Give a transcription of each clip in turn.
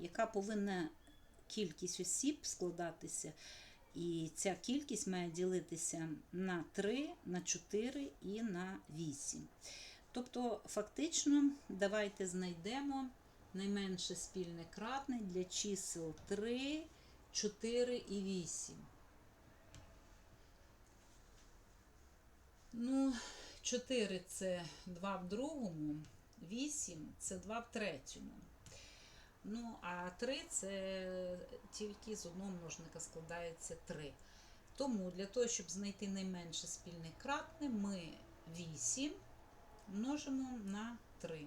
яка повинна кількість осіб складатися. І ця кількість має ділитися на 3, на 4 і на 8. Тобто, фактично, давайте знайдемо найменше спільне кратне для чисел 3, 4 і 8. Ну, 4 це 2 в другому, 8 це 2 в третьому. Ну, а 3 це тільки з одного множника складається 3. Тому для того, щоб знайти найменше спільне кратне, ми 8 множимо на 3.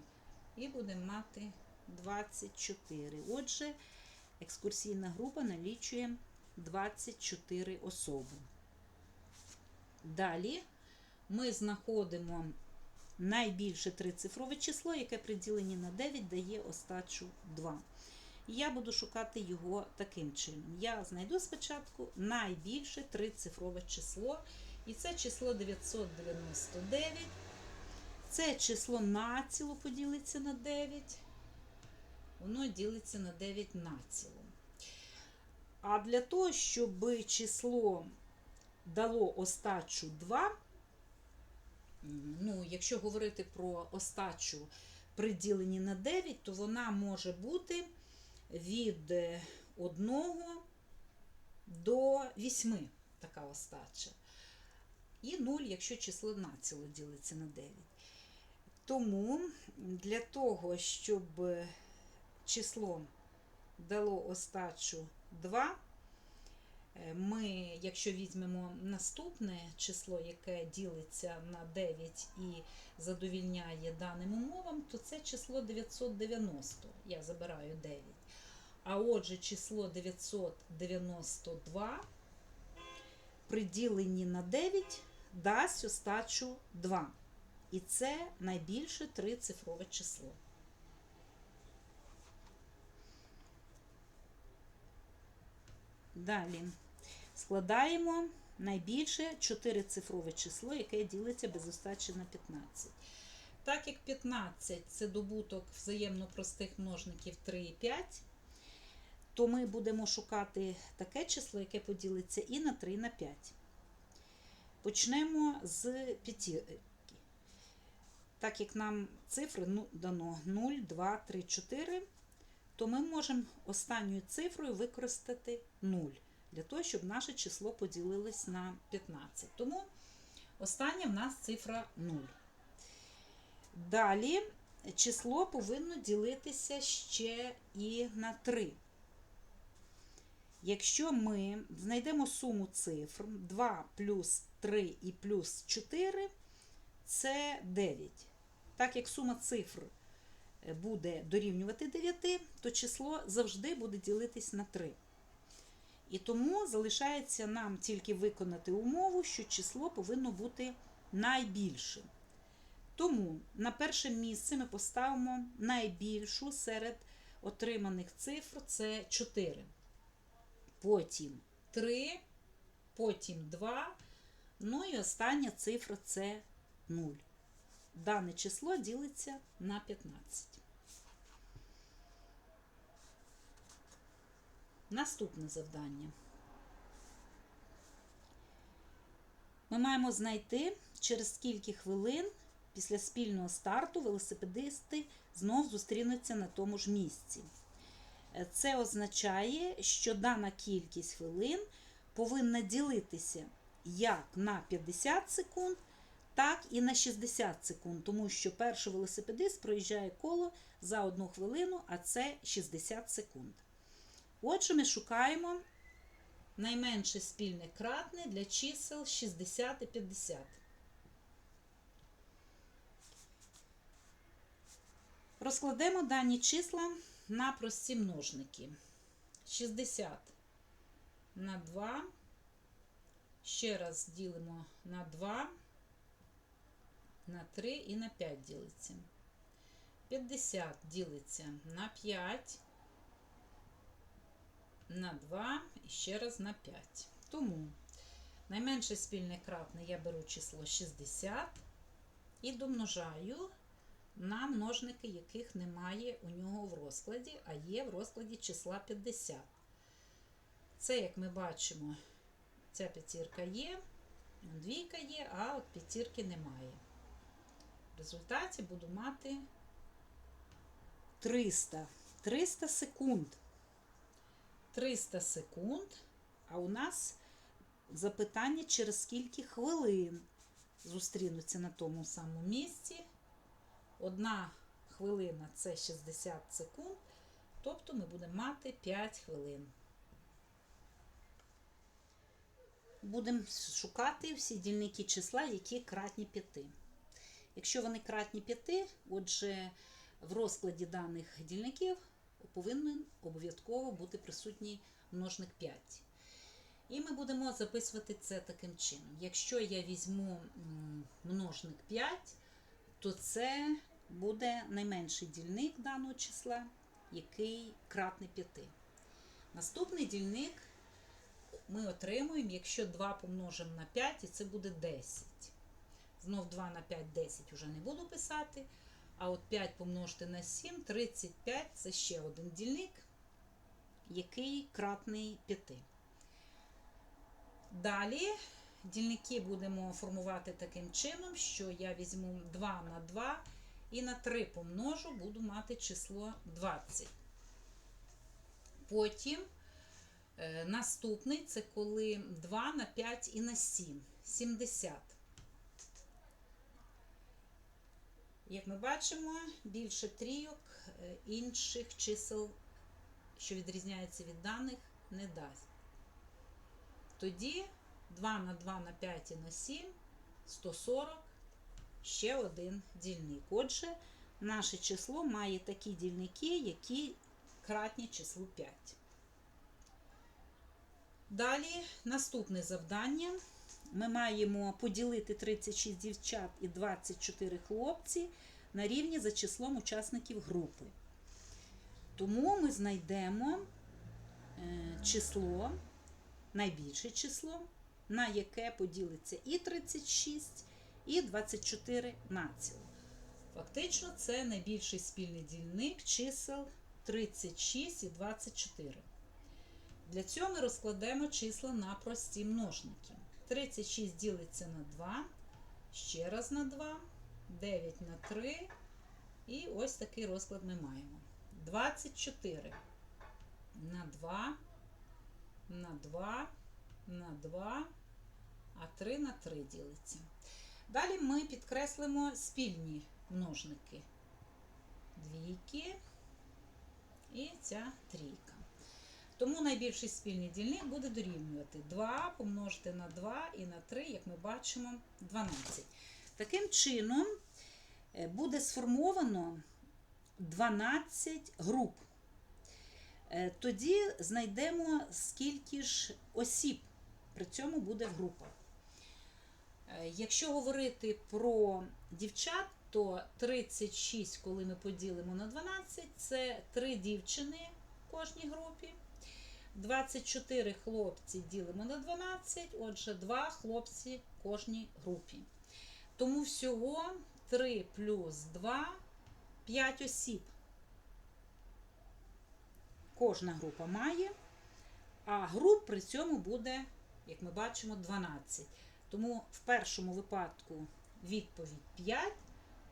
І будемо мати 24. Отже, екскурсійна група налічує 24 особи. Далі ми знаходимо найбільше трицифрове число, яке при діленні на 9 дає остачу 2. Я буду шукати його таким чином. Я знайду спочатку найбільше трицифрове число, і це число 999. Це число націло поділиться на 9. Воно ділиться на 9 націло. А для того, щоб число дало остачу 2, ну, якщо говорити про остачу при діленні на 9, то вона може бути від 1 до 8 така остача. І 0, якщо число націло ділиться на 9. Тому для того, щоб число дало остачу 2, ми, якщо візьмемо наступне число, яке ділиться на 9 і задовільняє даним умовам, то це число 990. Я забираю 9. А отже, число 992 при діленні на 9 дасть остачу 2. І це найбільше трицифрове число. Далі складаємо найбільше чотирицифрове число, яке ділиться без остачі на 15. Так як 15 це добуток взаємно простих множників 3 і 5, то ми будемо шукати таке число, яке поділиться і на 3, і на 5. Почнемо з п'ятірки. Так як нам цифри ну, дано 0, 2, 3, 4, то ми можемо останньою цифрою використати 0 для того, щоб наше число поділилось на 15. Тому остання в нас цифра 0. Далі число повинно ділитися ще і на 3. Якщо ми знайдемо суму цифр 2 плюс 3 і плюс 4, це 9. Так як сума цифр буде дорівнювати 9, то число завжди буде ділитись на 3. І тому залишається нам тільки виконати умову, що число повинно бути найбільшим. Тому на перше місце ми поставимо найбільшу серед отриманих цифр це 4. Потім 3, потім 2. Ну і остання цифра це 0. Дане число ділиться на 15. Наступне завдання. Ми маємо знайти, через скільки хвилин після спільного старту велосипедисти знов зустрінуться на тому ж місці. Це означає, що дана кількість хвилин повинна ділитися як на 50 секунд, так і на 60 секунд, тому що перший велосипедист проїжджає коло за одну хвилину, а це 60 секунд. Отже, ми шукаємо найменше спільне кратне для чисел 60 і 50. Розкладемо дані числа на прості множники. 60 на 2. Ще раз ділимо на 2, на 3 і на 5 ділиться. 50 ділиться на 5 на 2 і ще раз на 5. Тому найменше спільне кратне я беру число 60 і домножаю на множники, яких немає у нього в розкладі, а є в розкладі числа 50. Це, як ми бачимо, ця п'ятірка є, двійка є, а от п'ятірки немає. В результаті буду мати 300. 300 секунд. 300 секунд, а у нас запитання, через скільки хвилин зустрінуться на тому самому місці. Одна хвилина це 60 секунд, тобто ми будемо мати 5 хвилин. Будемо шукати всі дільники числа, які кратні 5. Якщо вони кратні 5, отже, в розкладі даних дільників повинен обов'язково бути присутній множник 5. І ми будемо записувати це таким чином. Якщо я візьму множник 5, то це буде найменший дільник даного числа, який кратний 5. Наступний дільник ми отримуємо, якщо 2 помножимо на 5, і це буде 10. Знов 2 на 5 10 вже не буду писати. А от 5 помножити на 7, 35 це ще один дільник, який кратний 5. Далі дільники будемо формувати таким чином, що я візьму 2 на 2 і на 3 помножу, буду мати число 20. Потім е, наступний це коли 2 на 5 і на 7. 70. Як ми бачимо, більше трійок е, інших чисел, що відрізняються від даних, не дасть. Тоді 2 на 2 на 5 і на 7, 140, ще один дільник. Отже, наше число має такі дільники, які кратні числу 5. Далі наступне завдання. Ми маємо поділити 36 дівчат і 24 хлопці на рівні за числом учасників групи. Тому ми знайдемо е, число, найбільше число, на яке поділиться і 36, і 24 націло. Фактично, це найбільший спільний дільник чисел 36 і 24. Для цього ми розкладемо числа на прості множники. 36 ділиться на 2, ще раз на 2, 9 на 3. І ось такий розклад ми маємо. 24 на 2, на 2, на 2, а 3 на 3 ділиться. Далі ми підкреслимо спільні множники. Двійки і ця трійка. Тому найбільший спільний дільник буде дорівнювати 2 помножити на 2 і на 3, як ми бачимо, 12. Таким чином е, буде сформовано 12 груп. Е, Тоді знайдемо, скільки ж осіб при цьому буде в групах. Е, Якщо говорити про дівчат, то 36, коли ми поділимо на 12, це 3 дівчини в кожній групі. 24 хлопці ділимо на 12, отже, 2 хлопці в кожній групі. Тому всього 3 плюс 2 5 осіб. Кожна група має, а груп при цьому буде, як ми бачимо, 12. Тому в першому випадку відповідь 5,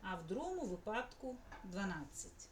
а в другому випадку 12.